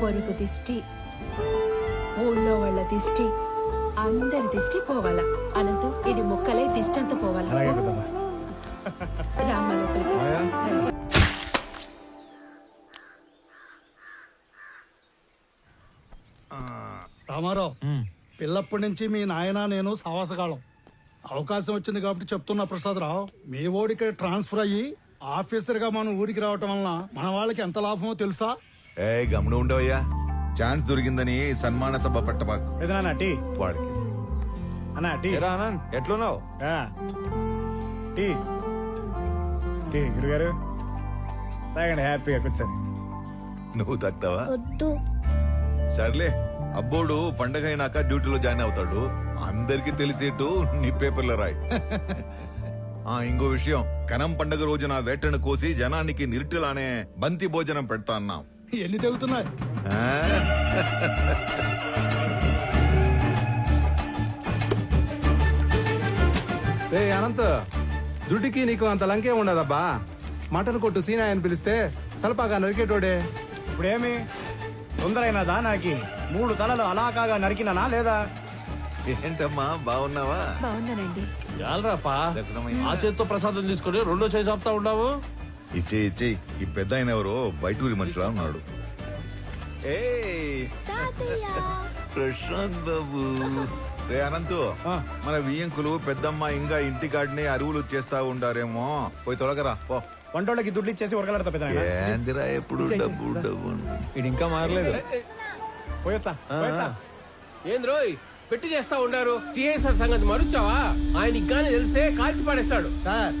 పొరుగు దిష్టి. ఊళ్ళో వాళ్ళ దిష్టి అందరి దిష్టి పోవాలా? అనంతు ఇది ముక్కలే దిష్టి అంతా పోవాలా. రామ్మ లోపలికి. రండి. రామారావు పిల్లప్పటి నుంచి మీ నాయన నేను సావాసకాలం. అవకాశం వచ్చింది కాబట్టి చెప్తున్నా ప్రసాదరావు మీ ఓడికి ట్రాన్స్ఫర్ అయ్యి ఆఫీసర్గా మనం ఊరికి రావటం వలన మన వాళ్ళకి ఎంత లాభమో తెలుసా? ఏ గమనం ఉండవయ్యా. ఛాన్స్ దొరికిందని సన్మాన సభ పట్టబాకు. టీ? వాడికి. అన్నా టీ? ఏరా ఆనంద్ ఎట్లున్నావు? ఆ. టీ? టీ గురుగారు. తాగండి హ్యాపీగా కూర్చొని నువ్వు తక్కువా వద్దు. సర్లే అబ్బోడు పండగ అయినాక డ్యూటీలో జాయిన్ అవుతాడు. అందరికి తెలిసేట్టు నీ పేపర్లో రాయి. ఆ ఇంకో విషయం. కనం పండగ రోజున వేటను కోసి జనానికి నిరుటిలానే బంతి భోజనం పెడతా అన్నాం. ఎన్ని తెగుతున్నాయి? ఆ? రే అనంత్ దుడ్డికి నీకు అంత లంకే ఉండదబ్బా. మటన్ కొట్టు సీనా అని పిలిస్తే సలపాగా నరికేటోడే. ఇప్పుడేమి? తొందరైనదా నాకి మూడు తలలు అలా కాగా నరికినానా లేదా? ఏంటమ్మా బాగున్నావా? బాగున్నానండి. చాలరాపా? ఆ చేత్తో ప్రసాదం తీసుకొని రెండో చేయి చెప్తా ఉన్నావు? ఇచ్చే ఇచ్చే ఈ పెద్ద ఆయన ఎవరో? బయట ఊరి మనుషులా ఉన్నాడు. ఏయ్! ప్రశాంత్ బాబు. రే అనంతు. మన వియ్యంకులు పెద్దమ్మ ఇంకా ఇంటికాడిని అరువులు చేస్తా ఉండారేమో. పోయి తొలగరా పో. వంటోళ్ళకి దుడ్లు ఇచ్చేసి ఉరకలాడతా పెద్ద ఏందిరా ఎప్పుడు డబ్బు డబ్బు ఇది ఇంకా మారలేదు. పోయొచ్చా పోయొచ్చా? ఏం రోయ్? పెట్టి చేస్తా ఉండారు. సిఐసార్ సంగతి మరుచావా? ఆయన ఇంకానే తెలిస్తే కాల్చి పడేస్తాడు. సార్.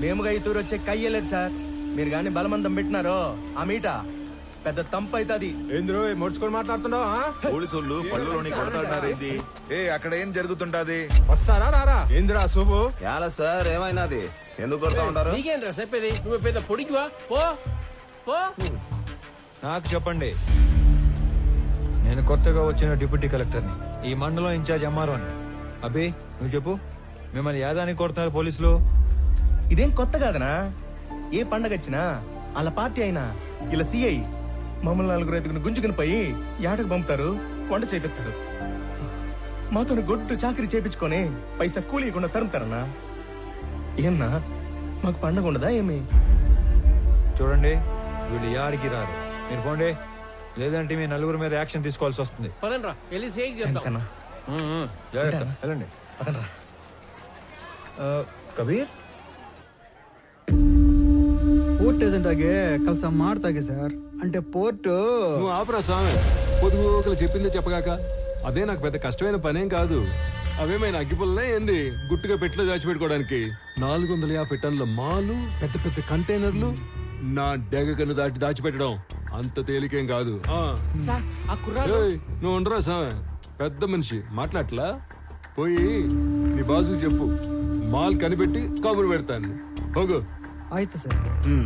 మేముగా ఈ తూరు వచ్చే కయ్యలేదు సార్. మీరు గాని బలమందం పెట్టినారో ఆ మీట పెద్ద తంపు అవుతుంది ఏంద్రో మొడుచుకొని మాట్లాడుతున్నావు? పోలీసులు పళ్ళులోని కొడతాడారేంది? ఏ అక్కడ ఏం జరుగుతుంటాది? వస్తారా రారా? ఏందిరా శుభు ఎలా సార్ ఏమైనాది? ఎందుకు కొడతా ఉంటారు? నీకేంద్రా చెప్పేది? నువ్వు పెద్ద పొడికివా పో. పో. నాకు చెప్పండి. నేను కొత్తగా వచ్చిన డిప్యూటీ కలెక్టర్ని ఈ మండలం ఇన్ఛార్జ్ ఎంఆర్ఓని. అభి నువ్వు చెప్పు. మిమ్మల్ని యాదానికి కొడుతున్నారు పోలీసులు. ఇదేం కొత్త కాదనా? ఏ పండగ వచ్చినా వాళ్ళ పార్టీ అయినా ఇలా సిఐ మమ్మల్ని నలుగురు ఐదుగురు గుంజుకుని పోయి యాడకు పంపుతారు వంట చేపిస్తారు మాతో గొడ్డు చాకరీ చేపించుకొని పైసా కూలీయకుండా తరుముతారన్నా? ఏమన్నా? మాకు పండగ ఉండదా ఏమి? చూడండి వీళ్ళు యాడికి రారు. మీరు పోండి. లేదంటే మీ నలుగురు మీద యాక్షన్ తీసుకోవాల్సి వస్తుంది. పదండ్రా వెళ్ళి సేక్ థ్యాంక్స్ చేద్దాం అన్నా. ఉమ్, ఉమ్, జాగ్రత్త. వెళ్ళండి. పదండ్రా. ఆ, కబీర్? ಪೋರ್ಟ್ ಏಜೆಂಟ್ ಆಗಿ ಕೆಲಸ ಮಾಡ್ತಾಗೆ ಸರ್ అంటే పోర్టు నువ్వు ఆపరా స్వామి పొదుగు ఒకరు చెప్పిందే చెప్పగాక అదే నాకు పెద్ద కష్టమైన పనేం కాదు అవేమైనా అగ్గిపుల్లనే ఏంది గుట్టుగా పెట్టిలో దాచిపెట్టుకోవడానికి నాలుగు వందల యాభై టన్నుల మాలు పెద్ద పెద్ద కంటైనర్లు నా డెగ కన్ను దాటి దాచిపెట్టడం అంత తేలికేం కాదు ఆ. సార్ ఆ కుర్రాడు ఏయ్, నువ్వు ఉండరా సామె పెద్ద మనిషి మాట్లాడలా పోయి నీ బాసుకు చెప్పు మాల్ కనిపెట్టి కబురు పెడతాను పోగు ಆಯ್ತು ಸರ್ ఉమ్.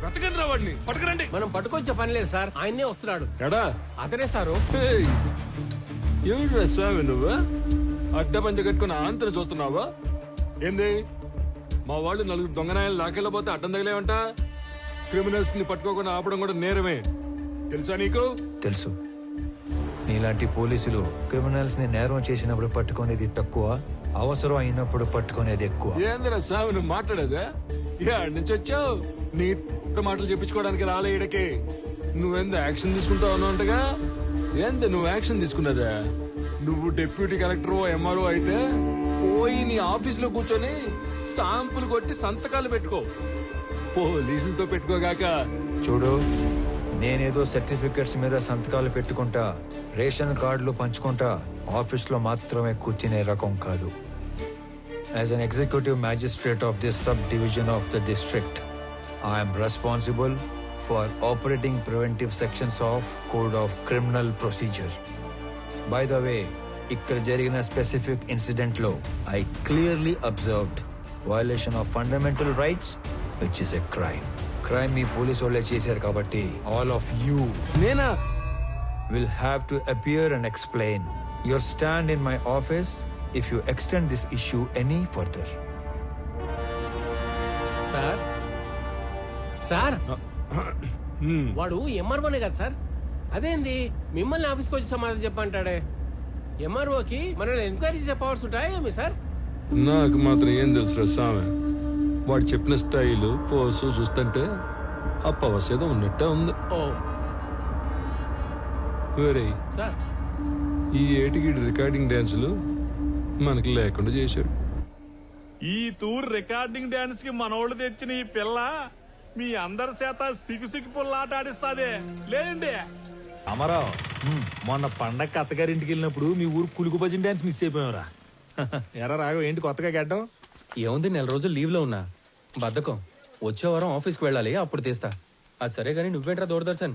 బ్రతకండి రా వాడిని పట్టుకురండి. మనం పట్టుకొచ్చే పని లేదు సార్ ఆయన్నే వస్తున్నాడు. ఎడా? అతనే సారు. ఏయ్, ఎవడ్రా స్వామి నువ్వు? అడ్డ పంచ కట్టుకుని ఆంతను చూస్తున్నావా? ఏంది? మా వాళ్ళు నలుగురు దొంగనాయాలు లాకెళ్ళబోతే అడ్డం తగిలేవంట? క్రిమినల్స్ని పట్టుకోకుండా ఆపడం కూడా నేరమే. తెలుసా నీకు? తెలుసు. నీలాంటి పోలీసులు క్రిమినల్స్ని నేరం చేసినప్పుడు పట్టుకునేది తక్కువ అవసరం అయినప్పుడు పట్టుకునేది ఎక్కువ. ఏందిరా సామి నువ్వు మాట్లాడేదా? ఏడు నుంచి వచ్చావు? నీ మాటలు చెప్పించుకోవడానికి రాలేయడకే నువ్వెంత యాక్షన్ తీసుకుంటావు అన్నంటగా ఎంత నువ్వు యాక్షన్ తీసుకున్నదా? నువ్వు డిప్యూటీ కలెక్టర్ ఎంఆర్ఓ అయితే పోయి నీ ఆఫీసులో కూర్చొని స్టాంపులు కొట్టి సంతకాలు పెట్టుకో. పోలీసులతో పెట్టుకోగాక చూడు నేనేదో సర్టిఫికెట్స్ మీద సంతకాలు పెట్టుకుంటా రేషన్ కార్డులు పంచుకుంటా ఆఫీస్లో మాత్రమే కూర్చునే రకం కాదు. As an executive magistrate of the subdivision of the district I'm responsible for operating preventive sections of Code of Criminal Procedure. By the way, ఇక్కడ జరిగిన specific ఇన్సిడెంట్లో I clearly observed violation of fundamental rights which is a crime crime మీ police వాళ్ళే చేశారు కాబట్టి all of you నేనా will have to appear and explain your stand in my office if you extend this issue any further. Sir sir? వాడు ఎంఆర్ఓనే కదా sir. అదేంది? మిమ్మల్ని ఆఫీస్కి వచ్చి సమాధానం చెప్పంటాడే ఎంఆర్ఓకి మనల్ని ఎంక్వైరీ చెప్పవలసి ఉంటాయా ఏమి సార్? నాకు మాత్రం ఏం తెలుసురా స్వామి వాడు చెప్పిన స్టైలు పోసు చూస్తుంటే ఆ పవర్స్ ఏదో ఉన్నట్టే ఉంది. ఓ. ఒరేయ్ సార్. ఈ ఏటికి రికార్డింగ్ డ్యాన్సులు మనకి లేకుండా చేశాడు. ఈ టూర్ రికార్డింగ్ డాన్స్కి మనోళ్ళు తెచ్చిన ఈ పిల్ల మీ అందరి చేత సిగ్గు పుల్లాట ఆడిస్తాదే లేదండి. అమరావు మొన్న పండగ అత్తగారింటికి వెళ్ళినప్పుడు మీ ఊరు కులుకు భజన డాన్స్ మిస్ అయిపోయావురా. ఎరా రాఘవ ఏంటి కొత్తగా గడ్డం? ఏముంది నెల రోజులు లీవ్లో ఉన్నా. బద్ధకం. వచ్చే వారం ఆఫీస్కి వెళ్ళాలి అప్పుడు తీస్తా. అది సరే కానీ నువ్వేంట్రా దూరదర్శన్?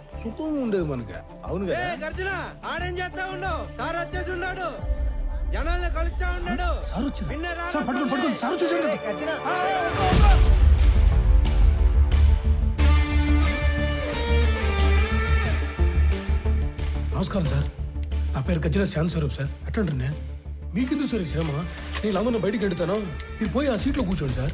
సుఖం ఉండేది మనకి. అవును కదా? గర్జన ఆడేం చేస్తా ఉండవు సార్ వచ్చేసి ఉన్నాడు. జనాల్ని కలుస్తా ఉన్నాడు. సార్ వచ్చింది సార్ పట్టుకోండి పట్టుకోండి. సార్ వచ్చేసాడు. నమస్కారం సార్. నా పేరు గజ్జల శాంత్ స్వరూప్ సార్. ఎట్లంటారు నేను మీకెందుకు సార్ ఈ శ్రమ? నేను అందరిని బయటికి వెళ్తాను మీరు పోయి ఆ సీట్లో కూర్చోండి సార్.